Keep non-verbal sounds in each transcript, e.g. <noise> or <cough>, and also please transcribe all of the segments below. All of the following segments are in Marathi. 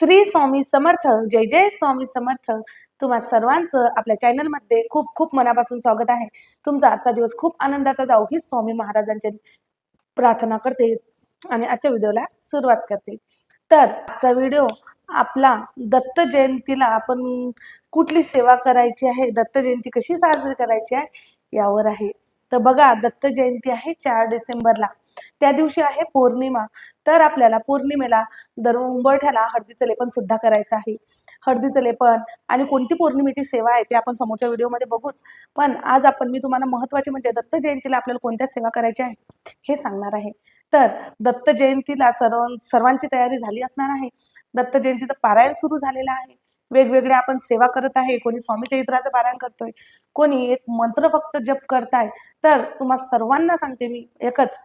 श्री स्वामी समर्थ जय जय स्वामी समर्थ. तुम्हा सर्वांचं आपल्या चॅनलमध्ये खूप खूप मनापासून स्वागत आहे. तुमचा आजचा दिवस खूप आनंदाचा जाऊ ही स्वामी महाराजांच्या प्रार्थना करते आणि आजच्या व्हिडिओला सुरुवात करते. तर आजचा व्हिडिओ आपला दत्त जयंतीला आपण कुठली सेवा करायची आहे दत्त जयंती कशी साजरी करायची आहे यावर आहे. तर बघा दत्त जयंती आहे चार डिसेंबरला. त्या दिवशी आहे पौर्णिमा. तर आपल्याला पौर्णिमेला दर उंबरठ्याला हळदीचं लेपन सुद्धा करायचं आहे. हळदीचं लेपन आणि कोणती पौर्णिमेची सेवा आहे ते आपण समोरच्या व्हिडिओमध्ये बघूच. पण आज आपण मी तुम्हाला महत्त्वाचे म्हणजे दत्त जयंतीला आपल्याला कोणत्या सेवा करायच्या आहे हे सांगणार आहे. तर दत्त जयंतीला सर्व सर्वांची तयारी झाली असणार आहे. दत्त जयंतीचं पारायण सुरू झालेलं आहे. वेगवेगळे आपण सेवा करत आहे. कोणी स्वामी चरित्राचं पारायण करतोय. कोणी एक मंत्र फक्त जप करताय. तर तुम्हा सर्वांना सांगते मी एकच.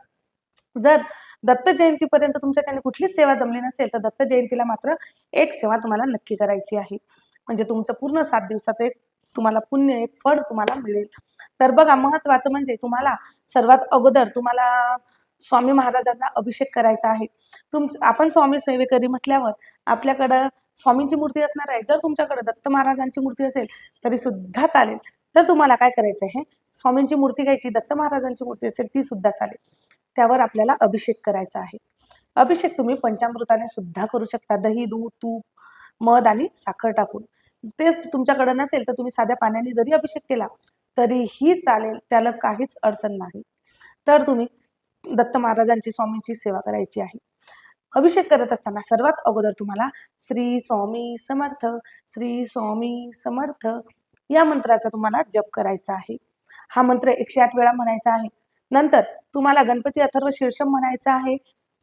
जर दत्त जयंतीपर्यंत तुमच्याच्याने कुठलीच सेवा जमली नसेल तर दत्त जयंतीला मात्र एक सेवा तुम्हाला नक्की करायची आहे. म्हणजे तुमचं पूर्ण सात दिवसाचं एक तुम्हाला पुण्य एक फळ तुम्हाला मिळेल. तर बघा महत्वाचं म्हणजे तुम्हाला सर्वात अगोदर तुम्हाला स्वामी महाराजांना अभिषेक करायचा आहे. तुम आपण स्वामी सेवेकरी म्हटल्यावर आपल्याकडं स्वामींची मूर्ती असणार आहे. जर तुमच्याकडे दत्त महाराजांची मूर्ती असेल तरी सुद्धा चालेल. तर तुम्हाला काय करायचं आहे? स्वामींची मूर्ती घ्यायची दत्त महाराजांची मूर्ती असेल ती सुद्धा चालेल. त्यावर आपल्याला अभिषेक करायचा आहे. अभिषेक तुम्ही पंचामृताने सुद्धा करू शकता. दही दूध तूप मध आणि साखर टाकून. तेच तुमच्याकडे नसेल तर तुम्ही साध्या पाण्याने जरी अभिषेक केला तरीही चालेल. त्याला काहीच अडचण नाही. तर तुम्ही दत्त महाराजांची स्वामींची सेवा करायची आहे. अभिषेक करत असताना सर्वात अगोदर तुम्हाला श्री स्वामी समर्थ श्री स्वामी समर्थ या मंत्राचा तुम्हाला जप करायचा आहे. हा मंत्र एकशे आठ वेळा म्हणायचा आहे. नंतर तुम्हाला गणपती अथर्व शीर्षम म्हणायचं आहे.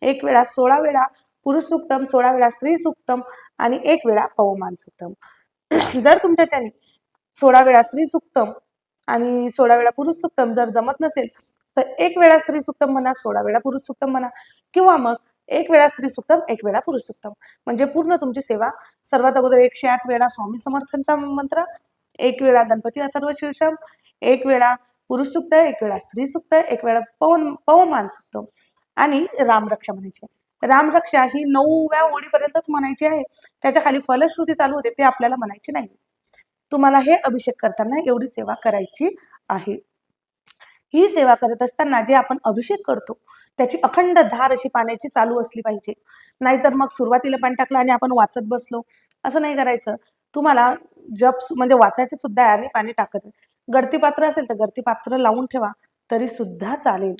एक वेळा सोळा वेळा पुरुष सुक्तम सोळा वेळा स्त्री सुक्तम आणि एक वेळा पवमान सुक्तम <clears throat> जर तुमच्याच्याने सोळा वेळा स्त्री सुक्तम आणि सोळा वेळा पुरुष सुक्तम जर जमत नसेल तर एक वेळा स्त्री सुक्तम म्हणा सोळा वेळा पुरुष सुक्तम म्हणा किंवा मग एक वेळा स्त्री सुक्तम एक वेळा पुरुष सुक्तम म्हणजे पूर्ण तुमची सेवा. सर्वात अगोदर एकशे आठ वेळा स्वामी समर्थांचा मंत्र एक वेळा गणपती अथर्व शीर्षम एक वेळा पुरुष सुक्त एक वेळा स्त्री सुक्त एक वेळा पवन पवमान सुक्त आणि रामरक्षा म्हणायची रामरक्षा ही नऊव्या ओळीपर्यंतच म्हणायची आहे. त्याच्याखाली फलश्रुती चालू होते ते आपल्याला म्हणायची नाही. तुम्हाला हे अभिषेक करताना एवढी सेवा करायची आहे. ही सेवा करत असताना जे आपण अभिषेक करतो त्याची अखंड धार अशी पाण्याची चालू असली पाहिजे. नाहीतर मग सुरुवातीला पाणी टाकलं आणि आपण वाचत बसलो. असं नाही करायचं. तुम्हाला जप म्हणजे वाचायचं सुद्धा आहे आणि पाणी टाकत गळती पात्र असेल तर गळती पात्र लावून ठेवा तरी सुद्धा चालेल.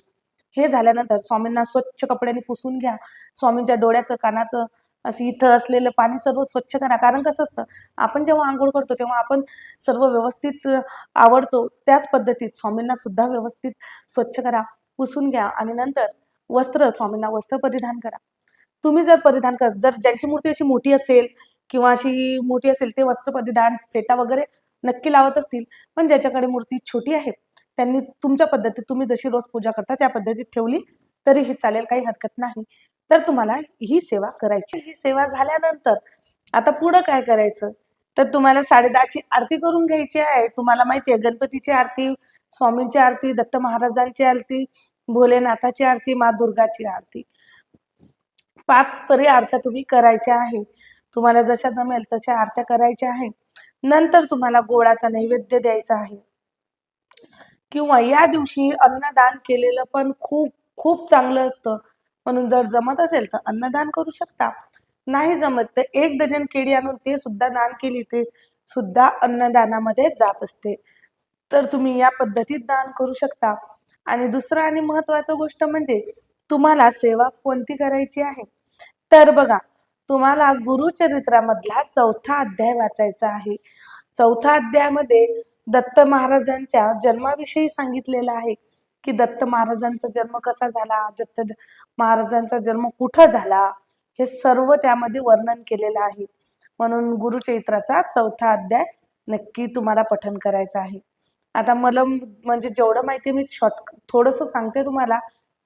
हे झाल्यानंतर स्वामींना स्वच्छ कपड्याने पुसून घ्या. स्वामींच्या डोळ्याचं कानाचं असं इथं असलेलं पाणी सर्व स्वच्छ करा. कारण कसं असतं आपण जेव्हा आंघोळ करतो तेव्हा आपण सर्व व्यवस्थित आवडतो त्याच पद्धतीत स्वामींना सुद्धा व्यवस्थित स्वच्छ करा पुसून घ्या आणि नंतर वस्त्र स्वामींना वस्त्र परिधान करा. तुम्ही जर परिधान कर जर ज्यांची मूर्ती अशी मोठी असेल किंवा अशी मोठी असेल ते वस्त्र परिधान फेटा वगैरे नक्की लावत असतील. पण ज्याच्याकडे मूर्ती छोटी आहे त्यांनी तुमच्या पद्धतीत तुम्ही जशी रोज पूजा करता त्या पद्धतीत ठेवली तरीही चालेल काही हरकत नाही. तर तुम्हाला ही सेवा करायची. ही सेवा झाल्यानंतर आता पुढं काय करायचं? तर तुम्हाला साडेदहाची आरती करून घ्यायची आहे. तुम्हाला माहिती आहे गणपतीची आरती स्वामींची आरती दत्त महाराजांची आरती भोलेनाथाची आरती मा दुर्गाची आरती. पाच तरी आरत्या तुम्ही करायच्या आहे. तुम्हाला जशा जमेल तशा आरत्या करायच्या आहे. नंतर तुम्हाला गोळाचा नैवेद्य द्यायचा आहे. किंवा या दिवशी अन्नदान केलेलं पण खूप खूप चांगलं असतं. म्हणून जर जमत असेल तर अन्नदान करू शकता. नाही जमत तर एक डझन केळी आणून ते सुद्धा दान केली ते सुद्धा अन्नदानामध्ये जात असते. तर तुम्ही या पद्धतीत दान करू शकता. आणि दुसरं आणि महत्वाचं गोष्ट म्हणजे तुम्हाला सेवा कोणती करायची आहे? तर बघा तुम्हाला गुरुचरित्रामधला चौथा अध्याय वाचायचा आहे. चौथा अध्यायामध्ये दत्त महाराजांच्या जन्माविषयी सांगितलेलं आहे की दत्त महाराजांचा जन्म कसा झाला दत्त महाराजांचा जन्म कुठं झाला हे सर्व त्यामध्ये वर्णन केलेलं आहे. म्हणून गुरुचरित्राचा चौथा अध्याय नक्की तुम्हाला पठन करायचं आहे. आता मला म्हणजे जेवढं माहिती आहे मी शॉर्ट थोडंसं सांगते तुम्हाला.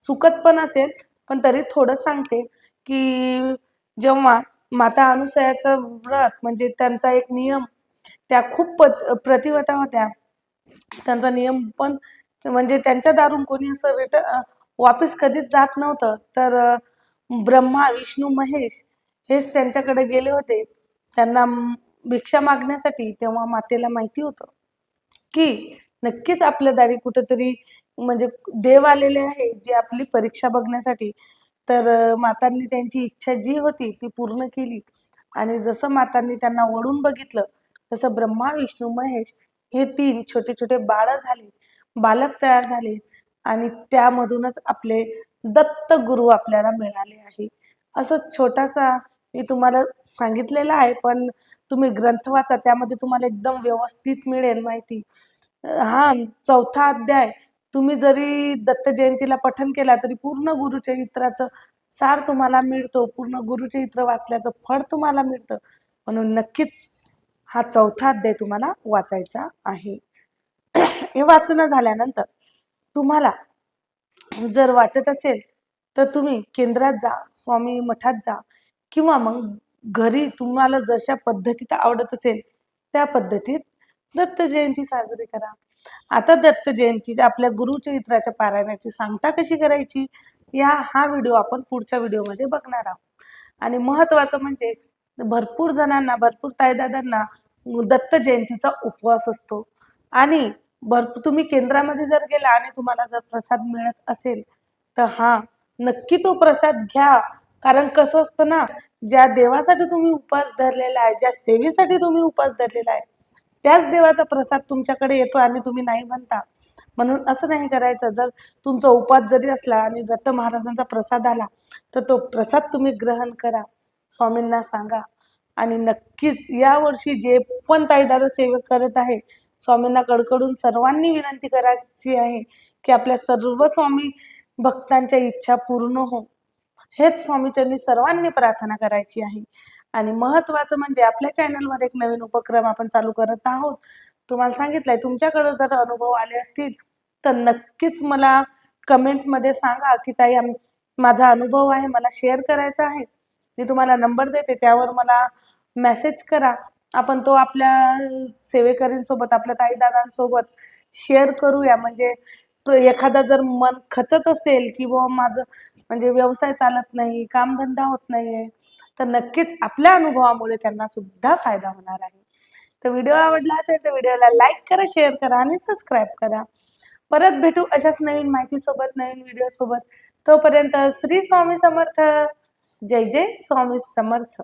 चुकत पण असेल पण तरी थोडं सांगते की जेव्हा माता अनुसयाचं व्रत म्हणजे त्यांचा एक नियम त्या खूप पत प्रतिवता होत्या. त्यांचा नियम पण म्हणजे त्यांच्या दारून कोणी असं रिट वापस कधीच जात नव्हतं. तर ब्रह्मा विष्णू महेश हेच त्यांच्याकडे गेले होते. त्यांना भिक्षा मागण्यासाठी तेव्हा मातेला माहिती होतं की नक्कीच आपल्या दारी कुठंतरी म्हणजे देव आलेले आहे जे आपली परीक्षा बघण्यासाठी. तर मातांनी त्यांची इच्छा जी होती ती पूर्ण केली. आणि जसं मातांनी त्यांना वळून बघितलं तसं ब्रह्मा विष्णू महेश हे तीन छोटे छोटे बाळ झाले बालक तयार झाले आणि त्यामधूनच आपले दत्त गुरु आपल्याला मिळाले आहे. असं छोटासा मी तुम्हाला सांगितलेला आहे पण तुम्ही ग्रंथ वाचा त्यामध्ये तुम्हाला एकदम व्यवस्थित मिळेल माहिती. हा चौथा अध्याय तुम्ही जरी दत्त जयंतीला पठन केला तरी पूर्ण गुरुचरित्राचं सार तुम्हाला मिळतो पूर्ण गुरुचरित्र वाचल्याचं फळ तुम्हाला मिळतं. म्हणून नक्कीच हा चौथा अध्याय तुम्हाला वाचायचा आहे. हे वाचणं झाल्यानंतर तुम्हाला जर वाटत असेल तर तुम्ही केंद्रात जा स्वामी मठात जा किंवा मग घरी तुम्हाला जशा पद्धतीत आवडत असेल त्या पद्धतीत दत्त जयंती साजरी करा. आता दत्त जयंतीच्या आपल्या गुरुचरित्राच्या पारायणाची सांगता कशी करायची? या हा व्हिडिओ आपण पुढच्या व्हिडिओमध्ये बघणार आहोत. आणि महत्वाचं म्हणजे भरपूर जणांना भरपूर ताईदादांना दत्त जयंतीचा उपवास असतो. आणि भरपूर तुम्ही केंद्रामध्ये जर गेला आणि तुम्हाला जर प्रसाद मिळत असेल तर हा नक्की तो प्रसाद घ्या. कारण कसं असतं ना ज्या देवासाठी तुम्ही उपवास धरलेला आहे ज्या सेवेसाठी तुम्ही उपवास धरलेला आहे त्याच देवाचा प्रसाद तुमच्याकडे येतो आणि तुम्ही नाही म्हणता. म्हणून असं नाही करायचं. जर तुमचा उपास जरी असला आणि दत्त महाराजांचा प्रसाद आला तर तो प्रसाद तुम्ही ग्रहण करा. स्वामींना सांगा. आणि नक्कीच यावर्षी जे पण ताईदादा सेवा करत आहे स्वामींना कडकडून सर्वांनी विनंती करायची आहे की आपल्या सर्व स्वामी भक्तांच्या इच्छा पूर्ण हो. हेच स्वामीचरणी सर्वांनी प्रार्थना करायची आहे. आणि महत्वाचं म्हणजे आपल्या चॅनलवर एक नवीन उपक्रम आपण चालू करत आहोत. तुम्हाला सांगितलंय तुमच्याकडे जर अनुभव आले असतील तर नक्कीच मला कमेंटमध्ये सांगा की ताई माझा अनुभव आहे मला शेअर करायचा आहे. मी तुम्हाला नंबर देते त्यावर मला मेसेज करा. आपण तो आपल्या सेवेकरींसोबत आपल्या ताईदादांसोबत शेअर करूया. म्हणजे एखादा जर मन खचत असेल की बुवा माझं म्हणजे व्यवसाय चालत नाही कामधंदा होत नाहीये तर नक्कीच आपल्या अनुभवामुळे त्यांना सुद्धा फायदा होणार आहे. तर व्हिडिओ आवडला असेल तर व्हिडिओला लाईक करा शेअर करा आणि सबस्क्राईब करा. परत भेटू अशाच नवीन माहितीसोबत नवीन व्हिडिओ सोबत तोपर्यंत श्री स्वामी समर्थ. जय जय स्वामी समर्थ.